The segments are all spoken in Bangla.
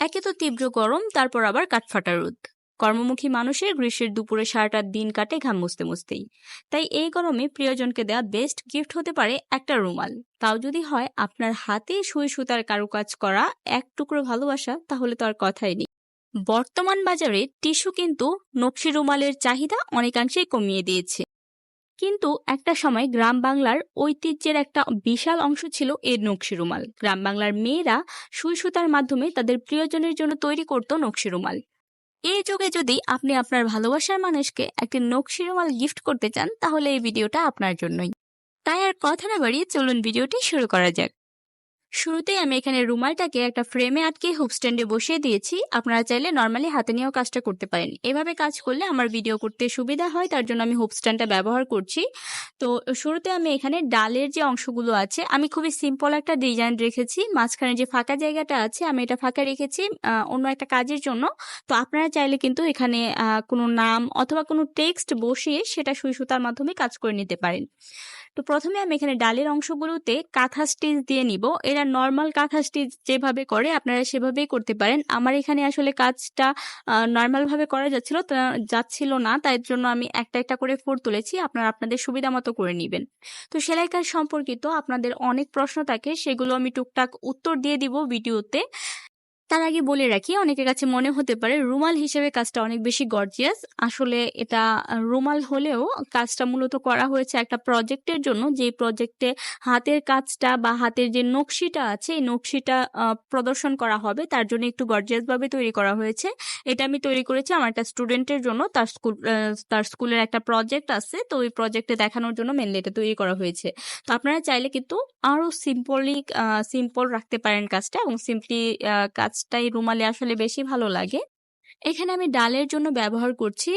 একে তো তীব্র গরম, তারপর আবার কাঠফাটা রোদ। কর্মমুখী মানুষের গ্রীষ্মের দুপুরে সারাটা দিন কাটে ঘাম মুছতে মুছতেই। তাই এই গরমে প্রিয়জনকে দেওয়া বেস্ট গিফট হতে পারে একটা রুমাল। তাও যদি হয়, আপনার হাতে সুই সুতার কারুকাজ করা এক টুকরো ভালোবাসা, তাহলে তো আর কথাই নেই। বর্তমান বাজারে টিস্যু কিন্তু নকশি রুমালের চাহিদা অনেকাংশেই কমিয়ে দিয়েছে। কিন্তু একটা সময় গ্রাম বাংলার ঐতিহ্যের একটা বিশাল অংশ ছিল এর নকশি রুমাল। গ্রাম বাংলার মেয়েরা সুই সুতার মাধ্যমে তাদের প্রিয়জনের জন্য তৈরি করত নকশি রুমাল। এই যুগে যদি আপনি আপনার ভালোবাসার মানুষকে একটি নকশি রুমাল গিফট করতে চান, তাহলে এই ভিডিওটা আপনার জন্যই। তাই আর কথা না বাড়িয়ে চলুন ভিডিওটি শুরু করা যাক। শুরুতেই আমি এখানে রুমালটাকে একটা ফ্রেমে আটকে হুপ স্ট্যান্ডে বসিয়ে দিয়েছি। আপনারা চাইলে নর্মালি হাতে নিয়েও কাজটা করতে পারেন। এভাবে কাজ করলে আমার ভিডিও করতে সুবিধা হয়, তার জন্য আমি হুপ স্ট্যান্ডটা ব্যবহার করছি। তো শুরুতে আমি এখানে ডালের যে অংশগুলো আছে, আমি খুবই সিম্পল একটা ডিজাইন রেখেছি। মাঝখানে যে ফাঁকা জায়গাটা আছে, আমি এটা ফাঁকা রেখেছি অন্য একটা কাজের জন্য। তো আপনারা চাইলে কিন্তু এখানে কোনো নাম অথবা কোনো টেক্সট বসিয়ে সেটা সুই সুতার মাধ্যমে কাজ করে নিতে পারেন। তো প্রথমে আমি এখানে ডালের অংশগুলোতে কাঁথা স্টিচ দিয়ে নিব। এরা নর্মাল কাঁথা স্টিচ যেভাবে করে আপনারা সেভাবেই করতে পারেন। আমার এখানে আসলে কাজটা নর্মালভাবে করা যাচ্ছিল যাচ্ছিল না, তাই জন্য আমি একটা একটা করে ফোর তুলেছি। আপনারা আপনাদের সুবিধা মতো করে নেবেন। তো সেলাই কাজ সম্পর্কিত আপনাদের অনেক প্রশ্ন থাকে, সেগুলো আমি টুকটাক উত্তর দিয়ে দিব ভিডিওতে। তার আগে বলে রাখি, অনেকের কাছে মনে হতে পারে রুমাল হিসেবে কাজটা অনেক বেশি গর্জিয়াস। আসলে এটা রুমাল হলেও কাজটা মূলত করা হয়েছে একটা প্রজেক্টের জন্য। যে প্রজেক্টে হাতের কাজটা বা হাতের যে নকশিটা আছে, এই নকশিটা প্রদর্শন করা হবে, তার জন্য একটু গর্জিয়াসভাবে তৈরি করা হয়েছে। এটা আমি তৈরি করেছি আমার একটা স্টুডেন্টের জন্য। তার স্কুল তার স্কুলের একটা প্রজেক্ট আছে, তো ওই প্রজেক্টে দেখানোর জন্য মেনলি এটা তৈরি করা হয়েছে। তো আপনারা চাইলে কিন্তু আরও সিম্পলি সিম্পল রাখতে পারেন কাজটা এবং সিম্পলি কাজ কাজটাই রুমালে আসলে বেশি ভালো লাগে। এখানে আমি ডালের জন্য ব্যবহার করছি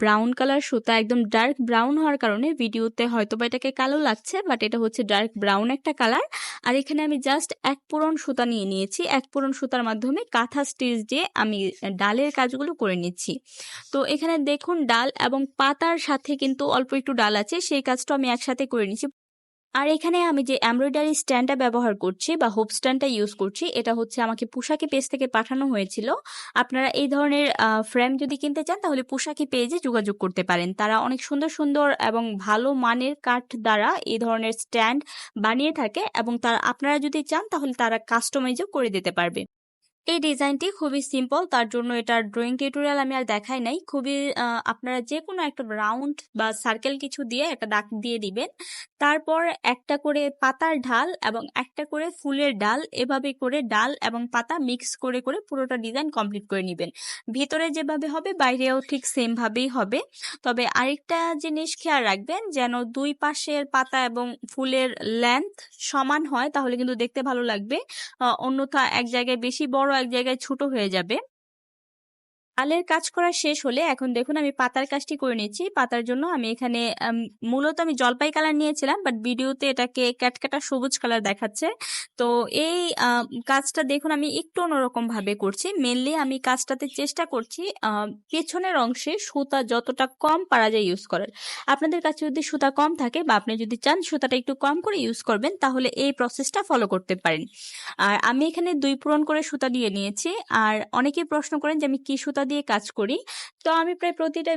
ব্রাউন কালার সুতা একদম ডার্ক ব্রাউন হওয়ার কারণে ভিডিওতে হয়তো বা এটাকে কালো লাগছে বাট এটা হচ্ছে ডার্ক ব্রাউন একটা কালার আর এখানে আমি জাস্ট এক পুরন সুতা নিয়ে নিয়েছি, এক পুরন সুতার মাধ্যমে কাঁথা স্টিচ দিয়ে আমি ডালের কাজগুলো করে নিচ্ছি। তো এখানে দেখুন, ডাল এবং পাতার সাথে কিন্তু অল্প একটু ডাল আছে, সেই কাজটা আমি একসাথে করে নিচ্ছি। আর এখানে আমি যে এমব্রয়ডারি স্ট্যান্ডটা ব্যবহার করছি বা হোপ স্ট্যান্ডটা ইউজ করছি, এটা হচ্ছে আমাকে পোশাকি পেজ থেকে পাঠানো হয়েছিল। আপনারা এই ধরনের ফ্রেম যদি কিনতে চান, তাহলে পোশাকি পেজে যোগাযোগ করতে পারেন। তারা অনেক সুন্দর সুন্দর এবং ভালো মানের কাঠ দ্বারা এই ধরনের স্ট্যান্ড বানিয়ে থাকে এবং তারা, আপনারা যদি চান, তাহলে তারা কাস্টমাইজও করে দিতে পারবে। এই ডিজাইনটি খুবই সিম্পল, তার জন্য এটার ড্রয়িং টিউটোরিয়াল আমি আর দেখাই নাই। খুবই আপনারা যে কোনো একটা রাউন্ড বা সার্কেল কিছু দিয়ে একটা দাগ দিয়ে দিবেন। তারপর একটা করে পাতার ঢাল এবং একটা করে ফুলের ডাল এভাবে করে ডাল এবং পাতা মিক্স করে করে পুরোটা ডিজাইন কমপ্লিট করে নেবেন। ভিতরে যেভাবে হবে বাইরেও ঠিক সেম ভাবেই হবে। তবে আরেকটা জিনিস খেয়াল রাখবেন, যেন দুই পাশের পাতা এবং ফুলের লেন্থ সমান হয়, তাহলে কিন্তু দেখতে ভালো লাগবে। অন্যথা এক জায়গায় বেশি বড় এক জায়গায় ছোট হয়ে যাবে। আলের কাজ করা শেষ হলে এখন দেখুন আমি পাতার কাজটি করে নিচ্ছি। পাতার জন্য আমি এখানে মূলত আমি জলপাই কালার নিয়েছিলাম বাট ভিডিওতে এটাকে ক্যাটকাটা সবুজ কালার দেখাচ্ছে। তো এই কাজটা দেখুন আমি একটু অন্যরকম ভাবে করছি। মেনলি আমি কাজটাতে চেষ্টা করছি পেছনের অংশে সুতা যতটা কম পারা যায় ইউজ করার। আপনাদের কাছে যদি সুতা কম থাকে বা আপনি যদি চান সুতাটা একটু কম করে ইউজ করবেন, তাহলে এই প্রসেসটা ফলো করতে পারেন। আর আমি এখানে দুই পূরণ করে সুতা দিয়ে নিয়েছি। আর অনেকেই প্রশ্ন করেন যে আমি কি সুতা দিয়ে কাজ করি। তো আমি প্রায় প্রতিটা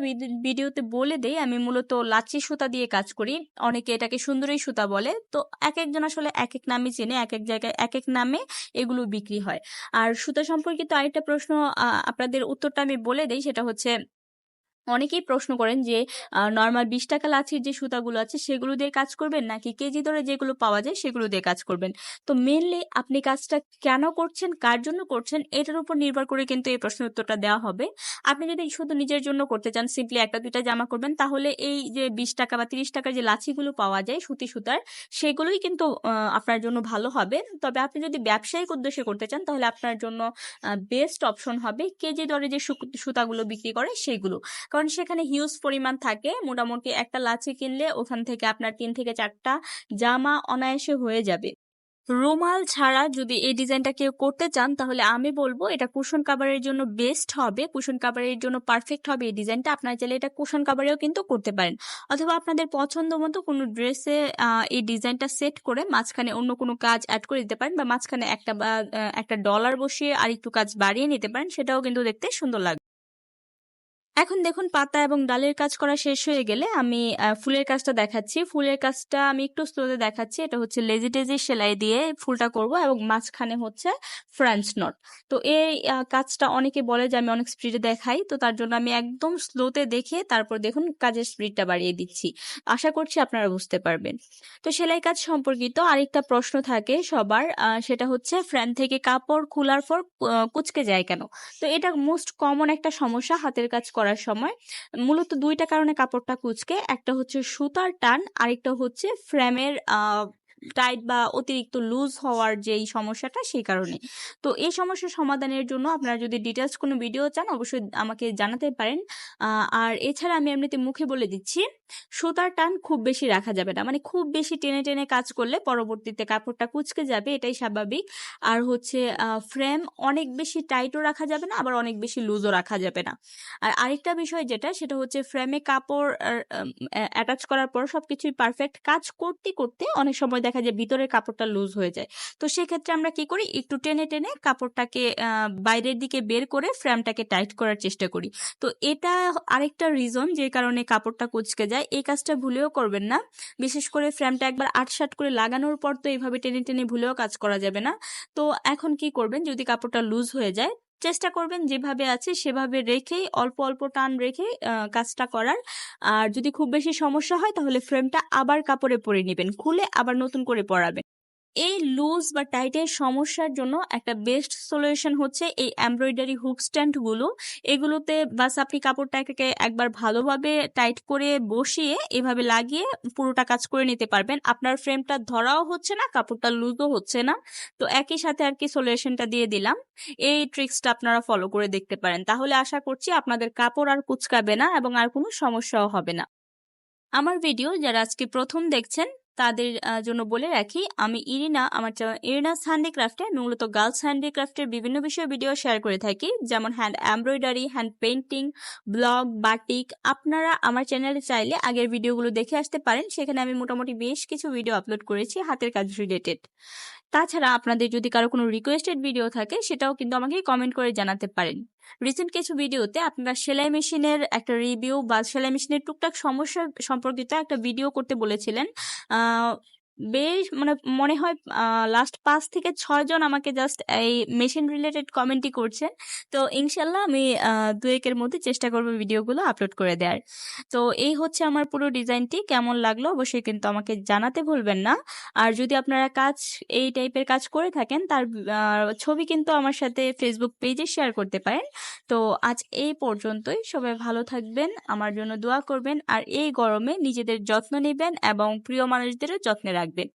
ভিডিওতে বলে দেই, আমি মূলত লাচি সুতা দিয়ে কাজ করি। অনেকে এটাকে সুন্দরী সুতা বলে। তো এক একজন আসলে এক এক নামে চেনে এক এক জায়গায় এক এক নামে এগুলো বিক্রি হয়। আর সুতা সম্পর্কিত আরেকটা প্রশ্ন আপনাদের উত্তরটা আমি বলে দেই, সেটা হচ্ছে অনেকেই প্রশ্ন করেন যে নর্মাল বিশ টাকা লাচির যে সুতাগুলো আছে সেগুলো দিয়ে কাজ করবেন? নাকি কেজি ধরে যেগুলো পাওয়া যায় সেগুলো দিয়ে কাজ করবেন? তো মেনলি আপনি কাজটা কেন করছেন? কার জন্য করছেন? এটার উপর নির্ভর করে কিন্তু এই প্রশ্নের উত্তরটা দেওয়া হবে। আপনি যদি শুধু নিজের জন্য করতে চান সিম্পলি একটা দুইটা জামা করবেন, তাহলে এই যে বিশ টাকা বা তিরিশ টাকার যে লাচিগুলো পাওয়া যায় সুতি সুতার, সেগুলোই কিন্তু আপনার জন্য ভালো হবে। তবে আপনি যদি ব্যবসায়িক উদ্দেশ্যে করতে চান, তাহলে আপনার জন্য বেস্ট অপশন হবে কেজি দরে যে সুতাগুলো বিক্রি করে সেগুলো কারণ সেখানে হিউজ পরিমাণ থাকে। মোটামুটি একটা লাচি কিনলে ওখান থেকে আপনার তিন থেকে চারটা জামা অনায়াসে হয়ে যাবে। রুমাল ছাড়া যদি এই ডিজাইনটা কেউ করতে চান, তাহলে আমি বলব এটা কুশন কাভারের জন্য বেস্ট হবে। কুশন কাভারের জন্য পারফেক্ট হবে এই ডিজাইনটা। আপনারা চাইলে এটা কুশন কাভারেও কিন্তু করতে পারেন। অথবা আপনাদের পছন্দ মতো কোনো ড্রেসে এই ডিজাইনটা সেট করে মাঝখানে অন্য কোনো কাজ অ্যাড করে দিতে পারেন বা মাঝখানে একটা একটা ডলার বসিয়ে আর একটু কাজ বাড়িয়ে নিতে পারেন। সেটাও কিন্তু দেখতে সুন্দর লাগবে এখন দেখুন, পাতা এবং ডালের কাজ করা শেষ হয়ে গেলে আমি ফুলের কাজটা দেখাচ্ছি। ফুলের কাজটা আমি একটু স্লোতে দেখাচ্ছি। এটা হচ্ছে লেজি টেজি সেলাই দিয়ে ফুলটা করব এবং মাঝখানে হচ্ছে ফ্রেঞ্চ নট। তো এই কাজটা অনেকে বলে যে আমি অনেক স্পিডে দেখাই, তো তার জন্য আমি একদম স্লোতে দেখে তারপর দেখুন কাজের স্পিডটা বাড়িয়ে দিচ্ছি। আশা করছি আপনারা বুঝতে পারবেন। তো সেলাই কাজ সম্পর্কিত আরেকটা প্রশ্ন থাকে সবার সেটা হচ্ছে ফ্রেম থেকে কাপড় খোলার পর কুচকে যায় কেন? তো এটা মোস্ট কমন একটা সমস্যা হাতের কাজ করার সময়। মূলত দুইটা কারণে কাপড়টা কুচকে একটা হচ্ছে সুতার টান আরেকটা হচ্ছে ফ্রেমের টাইট বা অতিরিক্ত লুজ হওয়ার যেই সমস্যাটা সেই কারণে। তো এই সমস্যা সমাধানের জন্য আপনারা যদি ডিটেলস কোনো ভিডিও চান, অবশ্যই আমাকে জানাতে পারেন। আর এছাড়া আমি এমনিতে মুখে বলে দিচ্ছি, সুতার টান খুব বেশি রাখা যাবে না। মানে খুব বেশি টেনে টেনে কাজ করলে পরবর্তীতে কাপড়টা কুঁচকে যাবে, এটাই স্বাভাবিক। আর হচ্ছে ফ্রেম অনেক বেশি টাইটও রাখা যাবে না, আবার অনেক বেশি লুজও রাখা যাবে না। আর আরেকটা বিষয় যেটা, সেটা হচ্ছে ফ্রেমে কাপড় অ্যাটাচ করার পর সবকিছুই পারফেক্ট কাজ করতে করতে অনেক সময় দেখা যায় ভিতরের কাপড়টা লুজ হয়ে যায়। তো সেক্ষেত্রে আমরা কি করি? একটু টেনে টেনে কাপড়টাকে বাইরের দিকে বের করে ফ্রেমটাকে টাইট করার চেষ্টা করি। তো এটা আরেকটা রিজন যে কারণে কাপড়টা কুচকে যায়। এই কাজটা ভুলেও করবেন না। বিশেষ করে ফ্রেমটা একবার আটসাট করে লাগানোর পর তো এইভাবে টেনে টেনে ভুলেও কাজ করা যাবে না। তো এখন কি করবেন? যদি কাপড়টা লুজ হয়ে যায় চেষ্টা করবেন যেভাবে আছে সেভাবে রেখেই, অল্প অল্প টান রেখে কাজটা করার। আর যদি খুব বেশি সমস্যা হয় তাহলে ফ্রেমটা আবার কাপড়ে পরে নেবেন, খুলে আবার নতুন করে পরাবেন। এই লুজ বা টাইটের সমস্যার জন্য একটা বেস্ট সলিউশন হচ্ছে এই এমব্রয়ডারি হুক স্ট্যান্ডগুলো এগুলোতে বাস আপনি কাপড়টাকে একবার ভালোভাবে টাইট করে বসিয়ে এভাবে লাগিয়ে পুরোটা কাজ করে নিতে পারবেন। আপনার ফ্রেমটা ধরাও হচ্ছে না, কাপড়টা লুজও হচ্ছে না। তো একই সাথে আর কি সলিউশনটা দিয়ে দিলাম। এই ট্রিক্সটা আপনারা ফলো করে দেখতে পারেন। তাহলে আশা করছি আপনাদের কাপড় আর কুচকাবে না এবং আর কোনো সমস্যাও হবে না। আমার ভিডিও যারা আজকে প্রথম দেখছেন তাদের জন্য বলে রাখি, আমি ইরিনা, আমার ইরিনাস হ্যান্ডিক্রাফটে মূলত গার্লস হ্যান্ডিক্রাফটের বিভিন্ন বিষয়ে ভিডিও শেয়ার করে থাকি। যেমন hand embroidery, hand painting blog, batik, আপনারা আমার চ্যানেলে চাইলে আগের ভিডিওগুলো দেখে আসতে পারেন। সেখানে আমি মোটামুটি বেশ কিছু ভিডিও আপলোড করেছি হাতের কাজ রিলেটেড। তাছাড়া আপনাদের যদি কারও কোনো রিকোয়েস্টেড ভিডিও থাকে, সেটাও কিন্তু আমাকে কমেন্ট করে জানাতে পারেন। রিসেন্ট কিছু ভিডিওতে আপনারা সেলাই মেশিনের একটা রিভিউ বা সেলাই মেশিনের টুকটাক সমস্যা সম্পর্কিত একটা ভিডিও করতে বলেছিলেন। বেশ মানে মনে হয় লাস্ট পাঁচ থেকে ছয় জন আমাকে জাস্ট এই মেশিন রিলেটেড কমেন্টই করছে। তো ইনশাল্লাহ আমি দুয়েকের মধ্যে চেষ্টা করব ভিডিওগুলো আপলোড করে দেওয়ার তো এই হচ্ছে আমার পুরো ডিজাইনটি, কেমন লাগল অবশ্যই কিন্তু আমাকে জানাতে ভুলবেন না। আর যদি আপনারা কাজ, এই টাইপের কাজ করে থাকেন, তার ছবি কিন্তু আমার সাথে ফেসবুক পেজে শেয়ার করতে পারেন। তো আজ এই পর্যন্তই, সবাই ভালো থাকবেন, আমার জন্য দোয়া করবেন, আর এই গরমে নিজেদের যত্ন নেবেন এবং প্রিয় মানুষদেরও যত্নে রাখবেন। like